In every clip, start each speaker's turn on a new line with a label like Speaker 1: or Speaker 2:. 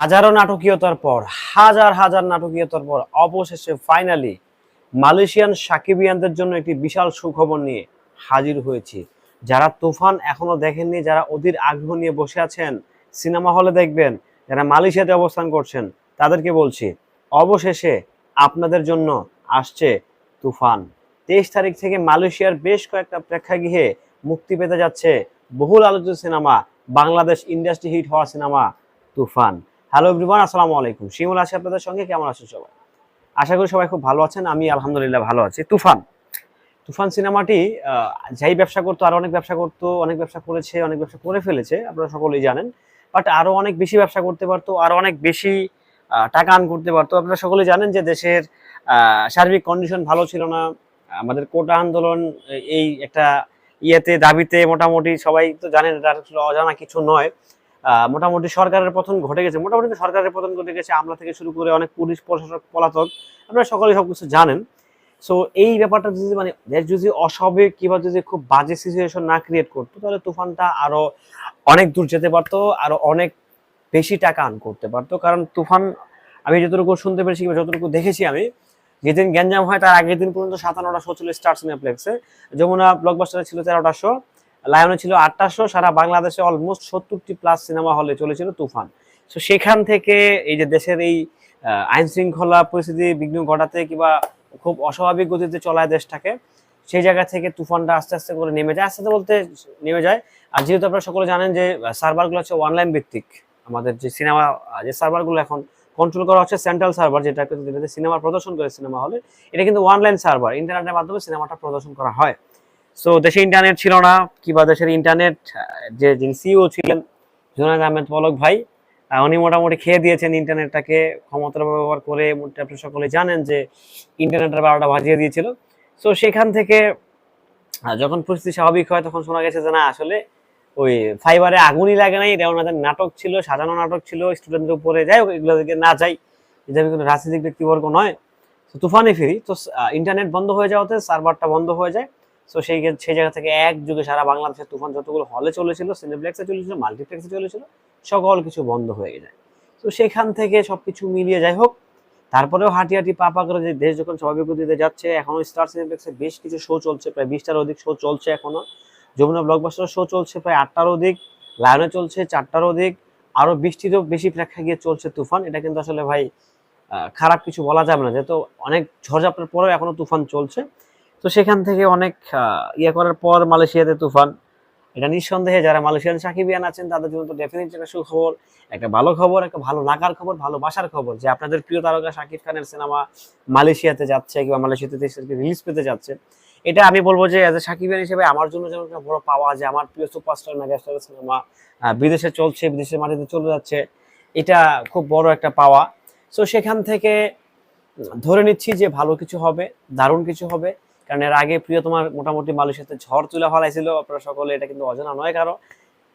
Speaker 1: হাজারো নাটকীয়তার পর, হাজার হাজার নাটকীয়তার পর, অবশেষে ফাইনালি মালয়েশিয়ান সাকিবিয়ানদের জন্য একটি বিশাল সুখবর নিয়ে হাজির হয়েছি। যারা তুফান এখনও দেখেননি, যারা অধীর আগ্রহ নিয়ে বসে আছেন, সিনেমা হলে দেখবেন, যারা মালয়েশিয়াতে অবস্থান করছেন, তাদেরকে বলছি, অবশেষে আপনাদের জন্য আসছে তুফান। তেইশ তারিখ থেকে মালয়েশিয়ার বেশ কয়েকটা প্রেক্ষাগৃহে মুক্তি পেতে যাচ্ছে বহুল আলোচিত সিনেমা, বাংলাদেশ ইন্ডাস্ট্রি হিট হওয়া সিনেমা তুফান। হ্যালো এভরিওয়ান আসসালামু আলাইকুম। শিমুল আছি আপনাদের সঙ্গে, কেমন আছেন সবাই? আশা করি সবাই খুব ভালো আছেন, আমি আলহামদুলিল্লাহ ভালো আছি। তুফান। তুফান সিনেমাটি যাই ব্যবসা করতো, আর অনেক ব্যবসা করতো, অনেক ব্যবসা করেছে, অনেক ব্যবসা করে ফেলেছে, আপনারা সকলেই জানেন। বাট আরও অনেক বেশি ব্যবসা করতে পারতো, আরও অনেক বেশি টাকা আর্ন করতে পারতো। আপনারা সকলেই জানেন যে দেশের সার্বিক কন্ডিশন ভালো ছিল না। আমাদের কোটা আন্দোলন, এই একটা ইয়েতে, দাবিতে মোটামুটি সবাই তো জানেন এটা অজানা কিছু নয়। মোটামুটি সরকারের পতন ঘটে গেছে। মোটামুটি সরকারের পতন ঘটে গেছে। আমলা থেকে শুরু করে অনেক পুলিশ প্রশাসক, পলাতক, আপনারা সকলেই সবকিছু জানেন। সো এই ব্যাপারটা যদি মানে দেশ যদি অস্বাভাবিক কিংবা যদি খুব বাজে সিচুয়েশন না ক্রিয়েট করতো, তাহলে তুফানটা আরও অনেক দূর যেতে পারতো, আরও অনেক বেশি টাকা আর্ন করতে পারতো। কারণ তুফান, আমি যতটুকু শুনতে পেরেছি কিংবা যতটুকু দেখেছি আমি, যেদিন গ্যাঞ্জাম হয় তার আগের দিন পর্যন্ত সাতান্নটা শো ছিল স্টার সিনেপ্লেক্সে যমুনা ব্লকবাস্টারে ছিল তেরোটা শো। লায়নে ছিল আটটাশো, সারা বাংলাদেশে অলমোস্ট সত্তরটি প্লাস সিনেমা হলে চলেছিল তুফান। তো সেখান থেকে এই যে দেশের এই আইন শৃঙ্খলা পরিস্থিতি বিঘ্ন ঘটাতে কিংবা খুব অস্বাভাবিক গতিতে চলায় দেশটাকে, সেই জায়গা থেকে তুফানটা আস্তে আস্তে করে নেমে যায়। আস্তে আস্তে বলতে নেমে যায়। আর যেহেতু আপনারা সকলে জানেন যে সার্ভারগুলো হচ্ছে অনলাইন ভিত্তিক, আমাদের যে সিনেমা যে সার্ভারগুলো এখন কন্ট্রোল করা হচ্ছে সেন্ট্রাল সার্ভার যেটা সিনেমা প্রদর্শন করে সিনেমা হলে এটা কিন্তু অনলাইন সার্ভার ইন্টারনেটের মাধ্যমে সিনেমাটা প্রদর্শন করা হয়। সো দেশে ইন্টারনেট ছিল না, কিংবা দেশের ইন্টারনেট যে যিনি সিইও ছিলেন, জুনায়দ আহমেদ পলক ভাই উনি মোটামুটি খেয়ে দিয়েছেন ইন্টারনেটটাকে ক্ষমতার ব্যবহার করে আপনি সকলে জানেন যে ইন্টারনেটের বারোটা বাজিয়ে দিয়েছিল। সো সেখান থেকে যখন পরিস্থিতি স্বাভাবিক হয়, তখন শোনা গেছে যে না, আসলে ওই ফাইবারে আগুনই লাগে নাই, এটা ওনাদের নাটক ছিল, সাজানো নাটক ছিল স্টুডেন্টদের উপরে যাই হোক এগুলো থেকে না যাই, এটা আমি কোনো রাজনৈতিক ব্যক্তিবর্গ নয়। তো তুফানে ফিরি, তো ইন্টারনেট বন্ধ হয়ে যাওয়াতে সার্ভারটা বন্ধ হয়ে যায়। তো সেই সেই জায়গা থেকে এক যুগে সারা বাংলাদেশের তুফান যতগুলো হলে চলেছিল সিনেপ্লেক্সে চলেছিল মাল্টিপ্লেক্সে চলেছিল, সকল কিছু বন্ধ হয়ে যায় তো সেখান থেকে সবকিছু মিলিয়ে যাই হোক, তারপরেও হাঁটি হাঁটি পা পা করে যে দেশ যখন স্বাভাবিক গতিতে যাচ্ছে এখনও স্টার সিনেপ্লেক্সে বেশ কিছু শো চলছে, প্রায় বিশটার অধিক শো চলছে এখনও যমুনা ব্লকবাস্টার শো চলছে প্রায় আটটার অধিক লায়নে চলছে চারটার অধিক আরও বৃষ্টিরও বেশি প্রেক্ষাগৃহে চলছে তুফান। এটা কিন্তু আসলে ভাই খারাপ কিছু বলা যাবে না, যেহেতু অনেক ঝড়ঝাপটার পরেও এখনও তুফান চলছে। তো সেখান থেকে অনেক ইয়ে করার পর মালয়েশিয়াতে তুফান। এটা নিঃসন্দেহে যারা মালয়েশিয়ান সাকিবিয়ান আছেন, তাদের জন্য তো ডেফিনেটলি একটা সুখবর, একটা ভালো খবর, একটা ভালো লাগার খবর ভালোবাসার খবর যে আপনাদের প্রিয় তারকা শাকিব খানের সিনেমা মালয়েশিয়াতে যাচ্ছে কিংবা মালয়েশিয়াতে রিলিজ পেতে যাচ্ছে। এটা আমি বলব যে এজ এ সাকিবিয়ান হিসেবে আমার জন্য যেমন একটা বড় পাওয়া যে আমার প্রিয় সুপারস্টার মেগাস্টারের সিনেমা বিদেশে চলছে, বিদেশের মাটিতে চলে যাচ্ছে, এটা খুব বড় একটা পাওয়া। সো সেখান থেকে ধরে নিচ্ছি যে ভালো কিছু হবে, দারুণ কিছু হবে। কারণ এর আগে প্রিয় তোমার মোটামুটি মালয়েশিয়াতে ঝড় তুলে ফেলাইছিল, আপনারা সকলে এটা কিন্তু অজানা নয় কারও।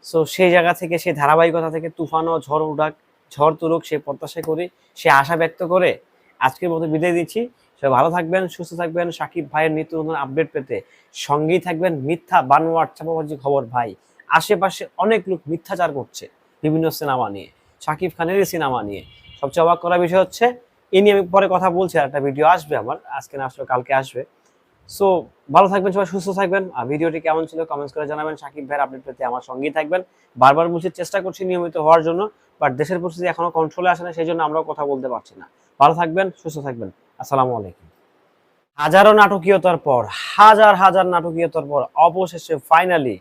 Speaker 1: সো সেই জায়গা থেকে, সেই ধারাবাহিকতা থেকে তুফান ও ঝড় উঠাক, ঝড় তুলুক, সে প্রত্যাশা করি, সে আশা ব্যক্ত করে আজকের মতো বিদায় দিচ্ছি। সবাই ভালো থাকবেন, সুস্থ থাকবেন। সাকিব ভাইয়ের নিত্য নতুন আপডেট পেতে সঙ্গেই থাকবেন মিথ্যা বানোয়ার চাপাবাজি খবর ভাই। আশেপাশে অনেক লোক মিথ্যাচার করছে বিভিন্ন সিনেমা নিয়ে, সাকিব খানেরই সিনেমা নিয়ে। সবচেয়ে অবাক করার বিষয় হচ্ছে এ নিয়ে আমি পরে কথা বলছি আর একটা ভিডিও আসবে আমার, আজকে না, আসলে কালকে আসবে। সো ভালো থাকবেন সবাই, সুস্থ থাকবেন। আর ভিডিওটি কেমন ছিল কমেন্টস করে জানাবেন। সাকিব ভাইয়ের আপডেট পেতে আমার সঙ্গেই থাকবেন। বারবার বলছি, চেষ্টা করছি নিয়মিত হওয়ার জন্য বাট দেশের পরিস্থিতি এখনও কন্ট্রোলে আসে না, সেই জন্য আমরাও কথা বলতে পারছি না। ভালো থাকবেন, সুস্থ থাকবেন। আসসালামু আলাইকুম। হাজারো নাটকীয়তার পর, হাজার হাজার নাটকীয়তার পর, অবশেষে ফাইনালি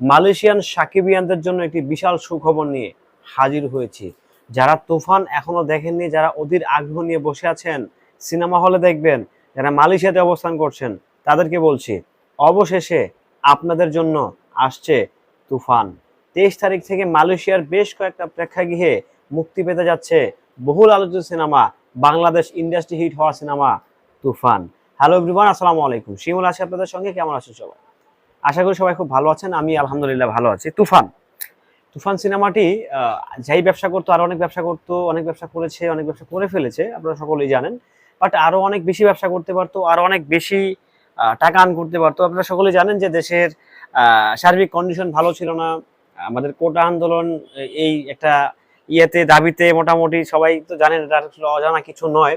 Speaker 1: মালয়েশিয়ান সাকিবিয়ানদের জন্য একটি বিশাল সুখবর নিয়ে হাজির হয়েছি। যারা তুফান এখনও দেখেননি, যারা অধীর আগ্রহ নিয়ে বসে আছেন, সিনেমা হলে দেখবেন যারা মালয়েশিয়াতে অবস্থান করছেন, তাদেরকে বলছি, অবশেষে আপনাদের জন্য আসছে তুফান। তেইশ তারিখ থেকে মালয়েশিয়ার বেশ কয়েকটা প্রেক্ষাগৃহে মুক্তি পেতে যাচ্ছে বহুল আলোচিত সিনেমা, বাংলাদেশ ইন্ডাস্ট্রি হিট হওয়া সিনেমা, তুফান। হ্যালো এভরিওয়ান, আসসালামু আলাইকুম। শিমুল আছি আপনাদের সঙ্গে, কেমন আছেন সবাই? আশা করি সবাই খুব ভালো আছেন, আমি আলহামদুলিল্লাহ ভালো আছি। তুফান। তুফান সিনেমাটি যাই ব্যবসা করতো, আর অনেক ব্যবসা করতো, অনেক ব্যবসা করেছে, অনেক ব্যবসা করে ফেলেছে, আপনারা সকলেই জানেন। বাট আরও অনেক বেশি ব্যবসা করতে পারতো, আরও অনেক বেশি টাকা আর্ন করতে পারতো। আপনারা সকলে জানেন যে দেশের সার্বিক কন্ডিশন ভালো ছিল না। আমাদের কোটা আন্দোলন এই একটা ইয়েতে, দাবিতে মোটামুটি সবাই তো জানেন এটা আসলে অজানা কিছু নয়।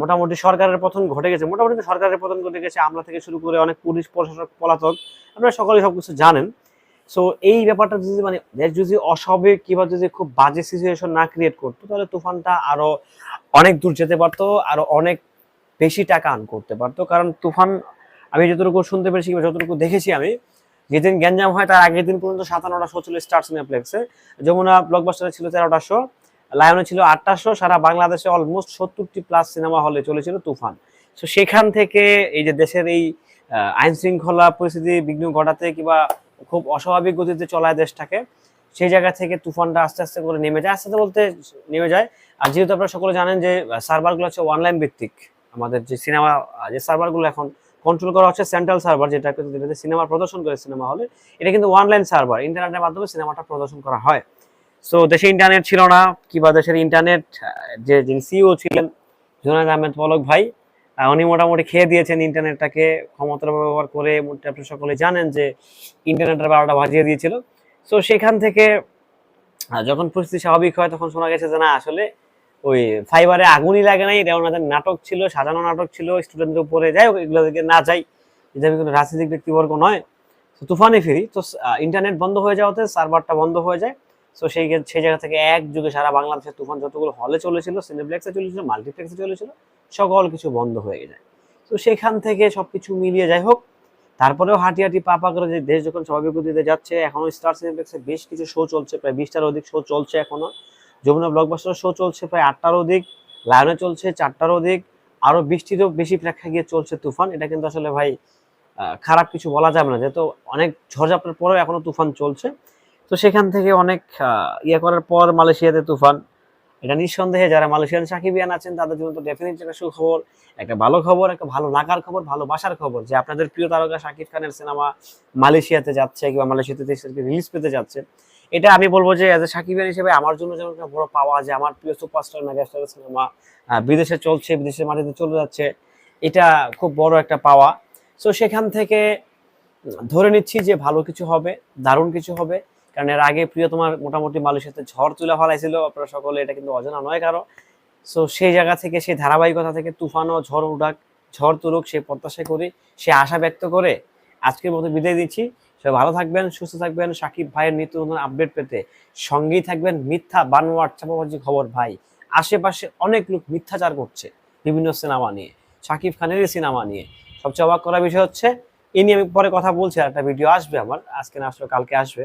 Speaker 1: মোটামুটি সরকারের পতন ঘটে গেছে। মোটামুটি সরকারের পতন ঘটে গেছে। আমলা থেকে শুরু করে অনেক পুলিশ প্রশাসক, পলাতক, আপনারা সকলেই সবকিছু জানেন। সো এই ব্যাপারটা যদি মানে দেশ যদি অস্বাভাবিক কিংবা যদি খুব বাজে সিচুয়েশন না ক্রিয়েট করতো, তাহলে তুফানটা আরও অনেক দূর যেতে পারতো, আরও অনেক বেশি টাকা আর্ন করতে পারতো। কারণ তুফান, আমি যতটুকু শুনতে পেরেছি কিংবা যতটুকু দেখেছি আমি, যেদিন গ্যাঞ্জাম হয় তার আগের দিন পর্যন্ত সাতান্নটা শো ছিল স্টার সিনেপ্লেক্সে যমুনা ব্লকবাস্টারে ছিল তেরোটা শো লায়নে ছিল আটটা শো সারা বাংলাদেশে অলমোস্ট সত্তরটি প্লাস সিনেমা হলে চলেছিল তুফান। তো সেখান থেকে এই যে দেশের এই আইন শৃঙ্খলা পরিস্থিতি বিঘ্ন ঘটাতে কিংবা খুব অস্বাভাবিক গতিতে চলায় দেশটাকে। সেই জায়গা থেকে তুফানটা আস্তে আস্তে করে নেমে যায়, আস্তে আস্তে বলতে নেমে যায়। আর যেহেতু আপনারা সকলে জানেন যে সার্ভারগুলো হচ্ছে অনলাইন ভিত্তিক। আমাদের যে সিনেমা যে সার্ভারগুলো এখন কন্ট্রোল করা হচ্ছে সেন্ট্রাল সার্ভার যেটা যেটাতে সিনেমা প্রদর্শন করে সিনেমা হলে, এটা কিন্তু অনলাইন সার্ভার ইন্টারনেটের মাধ্যমে সিনেমাটা প্রদর্শন করা হয়। সো দেশে ইন্টারনেট ছিল না, কিংবা দেশের ইন্টারনেট যে যিনি সিইও ছিলেন, জুনায়দ আহমেদ পলক ভাই উনি মোটামুটি খেয়ে দিয়েছেন ইন্টারনেটটাকে, ক্ষমতার ব্যবহার করে আপনি সকলে জানেন যে ইন্টারনেটের বারোটা বাজিয়ে দিয়েছিল। সো সেখান থেকে যখন পরিস্থিতি স্বাভাবিক হয়, তখন শোনা গেছে যে না, আসলে ওই ফাইবারে আগুনই লাগে নাই, এটা ওনাদের নাটক ছিল, সাজানো নাটক ছিল স্টুডেন্টদের উপরে যাই হোক এগুলো থেকে না যাই, এটা আমি কোনো রাজনৈতিক ব্যক্তিবর্গ নয়। তো তুফানে ফিরি, তো ইন্টারনেট বন্ধ হয়ে যাওয়াতে সার্ভারটা বন্ধ হয়ে যায়। তো সেই সেই জায়গা থেকে এক যুগে সারা বাংলাদেশের তুফান যতগুলো হলে চলেছিল সিনেপ্লেক্সে চলেছিল মাল্টিপ্লেক্সে চলেছিল, সকল কিছু বন্ধ হয়ে যায় তো সেখান থেকে সবকিছু মিলিয়ে যাই হোক, তারপরেও হাঁটি হাঁটি পা পা করে যে দেশ যখন স্বাভাবিক গতিতে যাচ্ছে, এখনও স্টার সিনেপ্লেক্সে বেশ কিছু শো চলছে, প্রায় বিশটার অধিক শো চলছে এখনও। যমুনা ব্লকবাস্টার শো চলছে প্রায় আটটার অধিক লায়নে চলছে চারটার অধিক, আরও বৃষ্টিরও বেশি প্রেক্ষাগৃহে চলছে তুফান। এটা কিন্তু আসলে ভাই খারাপ কিছু বলা যাবে না। যেহেতু অনেক ঝড়ঝাপটার পরেও এখনও তুফান চলছে। তো সেখান থেকে অনেক ইয়ে করার পর মালয়েশিয়াতে তুফান। এটা নিঃসন্দেহে যারা মালয়েশিয়ান সাকিবিয়ান আছেন, তাদের জন্য তো ডেফিনেটলি একটা সুখবর, একটা ভালো খবর, একটা ভালো লাগার খবর ভালোবাসার খবর যে আপনাদের প্রিয় তারকা শাকিব খানের সিনেমা মালয়েশিয়াতে যাচ্ছে কিংবা মালয়েশিয়াতে রিলিজ পেতে যাচ্ছে। এটা আমি বলব যে অ্যাজ এ সাকিবিয়ান হিসেবে আমার জন্য যেন একটা বড় পাওয়া যে আমার প্রিয় সুপারস্টার মেগাস্টার সিনেমা বিদেশে চলছে, বিদেশের মাটিতে চলে যাচ্ছে, এটা খুব বড় একটা পাওয়া। সো সেখান থেকে ধরে নিচ্ছি যে ভালো কিছু হবে, দারুণ কিছু হবে। কারণ এর আগে প্রিয় তোমার মোটামুটি মালয়েশিয়াতে ঝড় তুলে ফেলাইছিল, আপনারা সকলে এটা কিন্তু অজানা নয় কারও। সো সেই জায়গা থেকে, সেই ধারাবাহিকতা থেকে তুফানও ঝড় উঠাক, ঝড় তুলুক, সে প্রত্যাশা করি, সে আশা ব্যক্ত করে আজকের মতো বিদায় দিচ্ছি। সবাই ভালো থাকবেন, সুস্থ থাকবেন। সাকিব ভাইয়ের নিত্য নতুন আপডেট পেতে সঙ্গেই থাকবেন। মিথ্যা বানোয়ার চাপাবাজি খবর ভাই, আশেপাশে অনেক লোক মিথ্যাচার করছে বিভিন্ন সিনেমা নিয়ে। সাকিব খানেরই সিনেমা নিয়ে। সবচেয়ে অবাক করা বিষয় হচ্ছে এ নিয়ে আমি পরে কথা বলছি আর একটা ভিডিও আসবে আমার, আজকে না আসলে কালকে আসবে।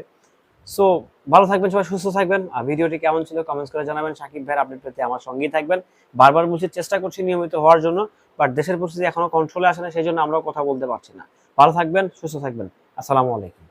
Speaker 1: সো ভালো থাকবেন সবাই, সুস্থ থাকবেন। আর ভিডিওটি কেমন ছিল কমেন্টস করে জানাবেন। সাকিব ভাইয়ের আপডেট পেতে আমার সঙ্গেই থাকবেন। বারবার বলছি, চেষ্টা করছি নিয়মিত হওয়ার জন্য বাট দেশের পরিস্থিতি এখনও কন্ট্রোলে আসে না, সেই জন্য আমরাও কথা বলতে পারছি না। ভালো থাকবেন, সুস্থ থাকবেন। আসসালামু আলাইকুম।